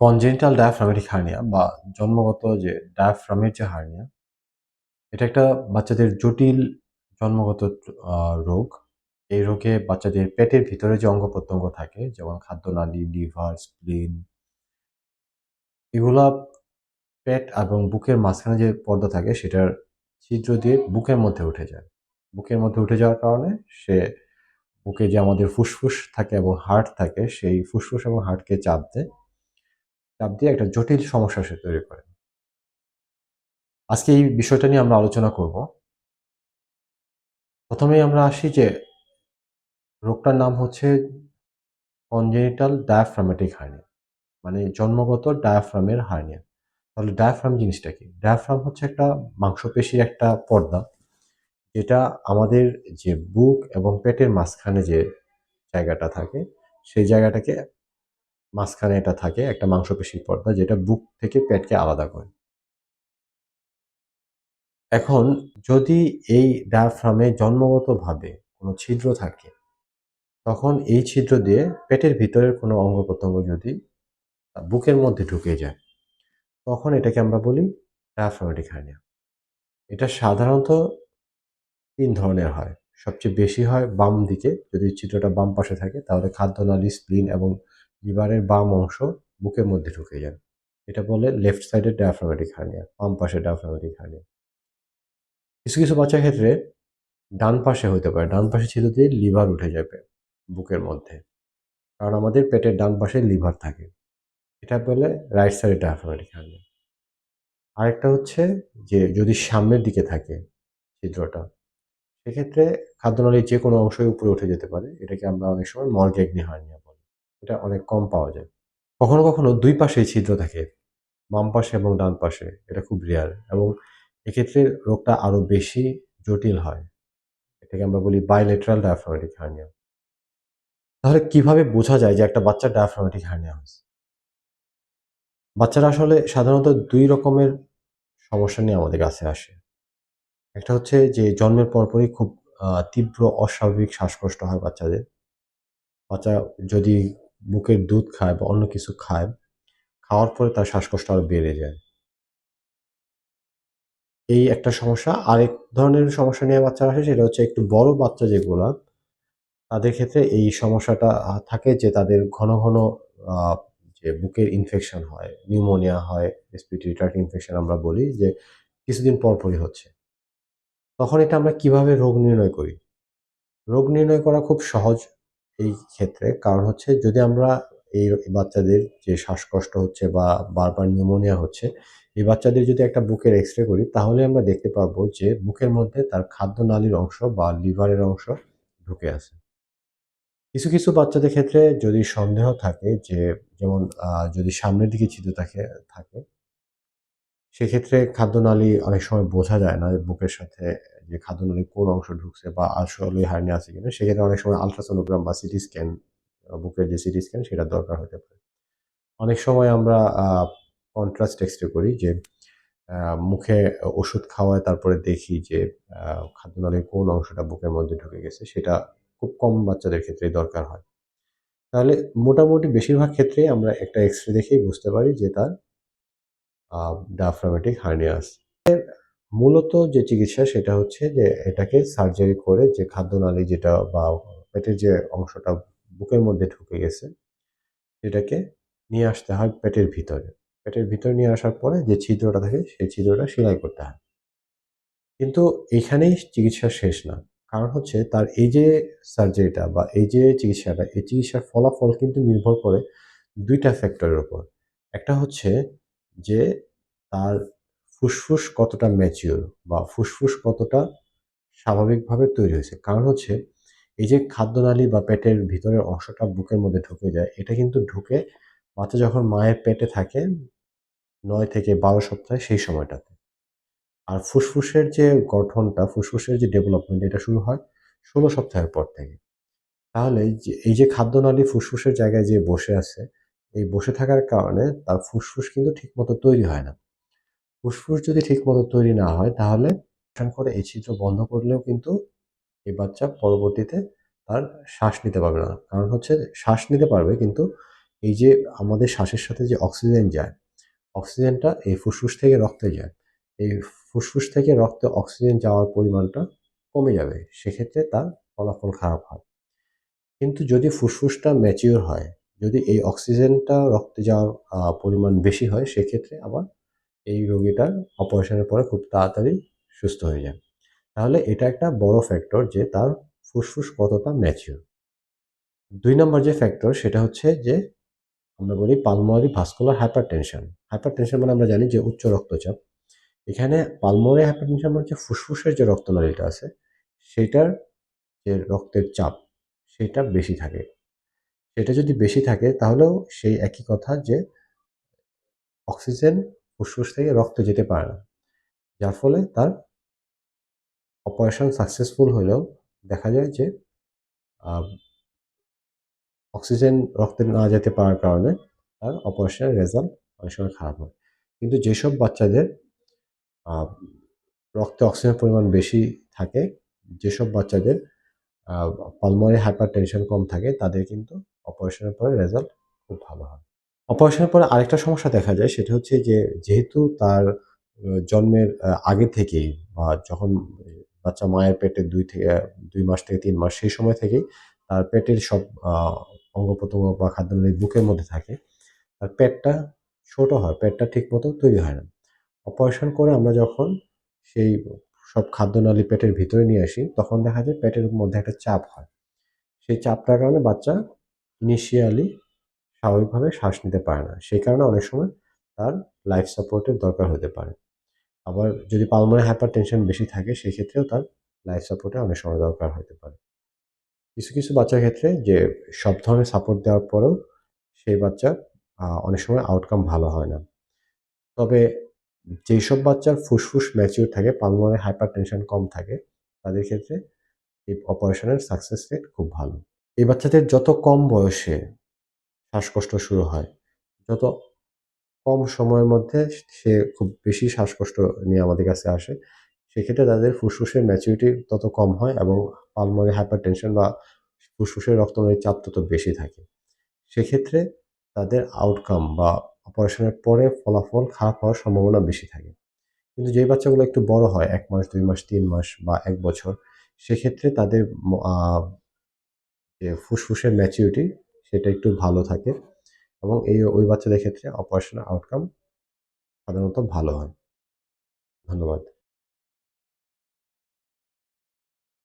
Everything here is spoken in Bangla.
কনজেনিটাল ডায়াফ্রামেটিক হার্নিয়া বা জন্মগত যে ডায়াফ্রামের যে হার্নিয়া এটা একটা বাচ্চাদের জটিল জন্মগত রোগ। এই রোগে বাচ্চাদের পেটের ভিতরে যে অঙ্গ প্রত্যঙ্গ থাকে, যেমন খাদ্যনালী লিভার, স্প্লিন, এগুলা পেট এবং বুকের মাঝখানে যে পর্দা থাকে, সেটার ছিদ্র দিয়ে বুকের মধ্যে উঠে যায়। বুকের মধ্যে উঠে যাওয়ার কারণে সে বুকে যে আমাদের ফুসফুস থাকে এবং হার্ট থাকে, সেই ফুসফুস এবং হার্টকে চাপ দেয়। চাপ দিয়ে একটা জটিল সমস্যা সে তৈরি করে। আজকে এই বিষয়টা নিয়ে আমরা আলোচনা করব। প্রথমেই আমরা আসি যে রোগটার নাম হচ্ছে কনজেনিটাল ডায়াফ্রামেটিক হার্নিয়া মানে জন্মগত ডায়াফ্রামের হার্নিয়া তাহলে ডায়াফ্রাম জিনিসটা কি? ডায়াফ্রাম হচ্ছে একটা মাংসপেশির একটা পর্দা, যেটা আমাদের যে বুক এবং পেটের মাঝখানে যে জায়গাটা থাকে, সেই জায়গাটাকে মাঝখানে এটা থাকে একটা মাংসপেশির পর্দা যেটা বুক থেকে পেটকে আলাদা করে। এখন যদি এই ডায়াফ্রামে জন্মগতভাবে কোনো ছিদ্র থাকে, তখন এই ছিদ্র দিয়ে পেটের ভিতরের কোনো অঙ্গ প্রত্যঙ্গ যদি বুকের মধ্যে ঢুকে যায়, তখন এটাকে আমরা বলি ডায়াফ্রামেটিক হার্নিয়া এটা সাধারণত তিন ধরনের হয়। সবচেয়ে বেশি হয় বাম দিকে, যদি চিত্রটা বাম পাশে থাকে, তাহলে খাদ্যনালী স্প্লিন এবং লিভারের বাম অংশ বুকের মধ্যে ঢুকে যায়। এটা বলে লেফট সাইডের ডায়াফ্রামেটিক হার্নিয়া বাম পাশে ডায়াফ্রামেটিক হার্নিয়া কিছু কিছু বাচ্চার ক্ষেত্রে ডান পাশে হতে পারে। ডান পাশে ছিল দিয়ে লিভার উঠে যাবে বুকের মধ্যে। কারণ আমাদের পেটের ডান পাশে লিভার থাকে। এটা বলে রাইট সাইডের ডায়াফ্রামেটিক হার্নিয়া আরেকটা হচ্ছে যে যদি সামনের দিকে থাকে ছিদ্রটা, সেক্ষেত্রে খাদ্যনালীর যে কোনো অংশই উপরে উঠে যেতে পারে। এটাকে আমরা অনেক সময় মলগ্যাগনি হার্নিয়া এটা অনেক কম পাওয়া যায়। কখনো কখনো দুই পাশেই ছিদ্র থাকে, বাম পাশে এবং ডান পাশে। এটা খুব রেয়ার এবং এক্ষেত্রে রোগটা আরও বেশি জটিল হয়। এটাকে আমরা বলি বাইলেটারাল ডায়াফ্রামেটিক হার্নিয়া তাহলে কীভাবে বোঝা যায় যে একটা বাচ্চার ডায়াফ্রামেটিক হার্নিয়া হয়েছে? বাচ্চারা আসলে সাধারণত দুই রকমের সমস্যা নিয়ে আমাদের কাছে আসে। একটা হচ্ছে যে জন্মের পরপরই খুব তীব্র অস্বাভাবিক শ্বাসকষ্ট হয় বাচ্চাদের। বাচ্চা যদি বুকের দুধ খায় বা অন্য কিছু খায়, খাওয়ার পরে তার শ্বাসকষ্ট আরও বেড়ে যায়। এই একটা সমস্যা। আরেক ধরনের সমস্যা নিয়ে বাচ্চারা আসে সেটা হচ্ছে একটু বড় বাচ্চা যেগুলো, তাদের ক্ষেত্রে এই সমস্যাটা থাকে যে তাদের ঘন ঘন যে বুকের ইনফেকশন হয় নিউমোনিয়া হয় রেসপিরেটরি ইনফেকশন আমরা বলি যে কিছুদিন পরপরই হচ্ছে। তখন এটা আমরা কীভাবে রোগ নির্ণয় করি? রোগ নির্ণয় করা খুব সহজ। এই ক্ষেত্রে। কারণ হচ্ছে যদি আমরা এই বাচ্চাদের যে শ্বাসকষ্ট হচ্ছে বা বারবার নিউমোনিয়া হচ্ছে, এই বাচ্চাদের যদি একটা বুকের এক্স রে করি, তাহলে আমরা দেখতে পারব যে বুকের মধ্যে তার খাদ্যনালীর অংশ বা লিভারের অংশ ঢুকে আছে। কিছু কিছু বাচ্চাদের ক্ষেত্রে যদি সন্দেহ থাকে যে, যেমন যদি সামনের দিকে ছিদ্র থাকে থাকে, সেক্ষেত্রে খাদ্যনালী অনেক সময় বোঝা যায় না বুকের সাথে যে খাদ্যনালী কোন অংশ ঢুকছে বা আসলে হার্নিয়া আছে কিনা, সেক্ষেত্রে অনেক সময় আলট্রাসোনোগ্রাম বা সিটি স্ক্যান বুকের যে সিটি স্ক্যান সেটা দরকার হতে পারে। অনেক সময় আমরা কন্ট্রাস্ট এক্সরে করি যে মুখে ওষুধ খাওয়ায় তারপরে দেখি যে খাদ্যনালীর কোন অংশটা বুকের মধ্যে ঢুকে গেছে, সেটা খুব কম বাচ্চাদের ক্ষেত্রেই দরকার হয়। তাহলে মোটামুটি বেশিরভাগ ক্ষেত্রেই আমরা একটা এক্সরে দেখেই বুঝতে পারি যে তার ডায়াফ্রামেটিক হার্নিয়াস মূলত যে চিকিৎসা সেটা হচ্ছে যে এটাকে সার্জারি করে যে খাদ্যনালী যেটা বা পেটের যে অংশটা বুকের মধ্যে ঢুকে গেছে, সেটাকে নিয়ে আসতে হয় পেটের ভিতরে। পেটের ভিতরে নিয়ে আসার পরে যে ছিদ্রটা থাকে সেই ছিদ্রটা সেলাই করতে হয়। কিন্তু এখানেই চিকিৎসা শেষ না। কারণ হচ্ছে তার এই যে সার্জারিটা বা এই যে চিকিৎসাটা, এই চিকিৎসার ফলাফল কিন্তু নির্ভর করে দুইটা ফ্যাক্টরের উপর। একটা হচ্ছে যে তার ফুসফুস কতটা ম্যাচিওর বা ফুসফুস কতটা স্বাভাবিকভাবে তৈরি হয়েছে? কারণ হচ্ছে এই যে খাদ্যনালী বা পেটের ভিতরের অংশটা বুকের মধ্যে ঢুকে যায়, এটা কিন্তু ঢুকে বাচ্চা যখন মায়ের পেটে থাকে নয় থেকে বারো সপ্তাহে সেই সময়টাতে। আর ফুসফুসের যে গঠনটা, ফুসফুসের যে ডেভেলপমেন্ট এটা শুরু হয় ষোলো সপ্তাহের পর থেকে। তাহলে যে, এই যে খাদ্যনালী ফুসফুসের জায়গায় যে বসে আছে, এই বসে থাকার কারণে তার ফুসফুস কিন্তু ঠিকমতো তৈরি হয় না। ফুসফুস যদি ঠিকমতো তৈরি না হয়, তাহলে করে এই ছিদ্র বন্ধ করলেও কিন্তু এই বাচ্চা পরবর্তীতে তার শ্বাস নিতে পারবে না। কারণ হচ্ছে শ্বাস নিতে পারবে, কিন্তু এই যে আমাদের শ্বাসের সাথে যে অক্সিজেন যায়, অক্সিজেনটা এই ফুসফুস থেকে রক্তে যায়। এই ফুসফুস থেকে রক্তে অক্সিজেন যাওয়ার পরিমাণটা কমে যাবে, সেক্ষেত্রে তার ফলাফল খারাপ হয়। কিন্তু যদি ফুসফুসটা ম্যাচিওর হয়, যদি এই অক্সিজেনটা রক্তে যাওয়ার পরিমাণ বেশি হয়, সেক্ষেত্রে আবার এই রোগীটার অপারেশনের পরে খুব তাড়াতাড়ি সুস্থ হয়ে যায়। তাহলে এটা একটা বড় ফ্যাক্টর যে তার ফুসফুস কতটা ম্যাচিওর দুই নম্বর যে ফ্যাক্টর সেটা হচ্ছে যে আমরা বলি পালমোনারি ভাস্কুলার হাইপারটেনশন হাইপারটেনশন মানে আমরা জানি যে উচ্চ রক্তচাপ। এখানে পালমোনারি হাইপারটেনশন মানে হচ্ছে ফুসফুসের যে রক্তনালীটা আছে, সেটার যে রক্তের চাপ, সেটা বেশি থাকে। সেটা যদি বেশি থাকে, তাহলেও সেই একই কথা যে অক্সিজেন ফুসফুস থেকে রক্ত যেতে পারে না। যার ফলে তার অপারেশন সাকসেসফুল হলেও দেখা যায় যে অক্সিজেন রক্তে না যেতে পারার কারণে তার অপারেশনের রেজাল্ট অনেক সময় খারাপ হয়। কিন্তু যেসব বাচ্চাদের রক্তে অক্সিজেনের পরিমাণ বেশি থাকে, যেসব বাচ্চাদের পালমোনারি হাইপার টেনশন কম থাকে, তাদের কিন্তু অপারেশনের পরে রেজাল্ট খুব ভালো হয়। অপারেশনের পরে আরেকটা সমস্যা দেখা যায়, সেটা হচ্ছে যে যেহেতু তার জন্মের আগে থেকেই বা যখন বাচ্চা মায়ের পেটে দুই থেকে, দুই মাস থেকে তিন মাস, সেই সময় থেকেই তার পেটের সব অঙ্গ প্রত্যঙ্গ বা খাদ্যনালী বুকের মধ্যে থাকে, তার পেটটা ছোট হয়, পেটটা ঠিক মতো তৈরি হয় না। অপারেশন করে আমরা যখন সেই সব খাদ্যনালী পেটের ভিতরে নিয়ে আসি, তখন দেখা যায় পেটের মধ্যে একটা চাপ হয়। সেই চাপটার কারণে বাচ্চা ইনিশিয়ালি স্বাভাবিকভাবে শ্বাস নিতে পারে না। সেই কারণে অনেক সময় তার লাইফ সাপোর্টের দরকার হতে পারে। আবার যদি পালমোনারি হাইপার টেনশন বেশি থাকে সেক্ষেত্রেও তার লাইফ সাপোর্টে অনেক সময় দরকার হতে পারে। কিছু কিছু বাচ্চার ক্ষেত্রে যে সব ধরনের সাপোর্ট দেওয়ার পরেও সেই বাচ্চার অনেক সময় আউটকাম ভালো হয় না। তবে যেসব বাচ্চার ফুসফুস ম্যাচিউর থাকে পালমোনারি হাইপার টেনশন কম থাকে, তাদের ক্ষেত্রে এই অপারেশনের সাকসেস রেট খুব ভালো। এই বাচ্চাদের যত কম বয়সে শ্বাসকষ্ট শুরু হয়। যত কম সময়ের মধ্যে সে খুব বেশি শ্বাসকষ্ট নিয়ে আমাদের কাছে আসে, সেক্ষেত্রে তাদের ফুসফুসের ম্যাচুরিটি তত কম হয় এবং পালমোনারি হাইপার টেনশন বা ফুসফুসের রক্তনালীর চাপ তত বেশি থাকে। সেক্ষেত্রে তাদের আউটকাম বা অপারেশনের পরে ফলাফল খারাপ হওয়ার সম্ভাবনা বেশি থাকে। কিন্তু যেই বাচ্চাগুলো একটু বড় হয়, এক মাস, দুই মাস, তিন মাস বা এক বছর, সেক্ষেত্রে তাদের যে ফুসফুসের ম্যাচিউরিটি সেটা একটু ভালো থাকে এবং এই ওই বাচ্চাদের ক্ষেত্রে অপারেশনের আউটকাম সাধারণত ভালো হয়। ধন্যবাদ।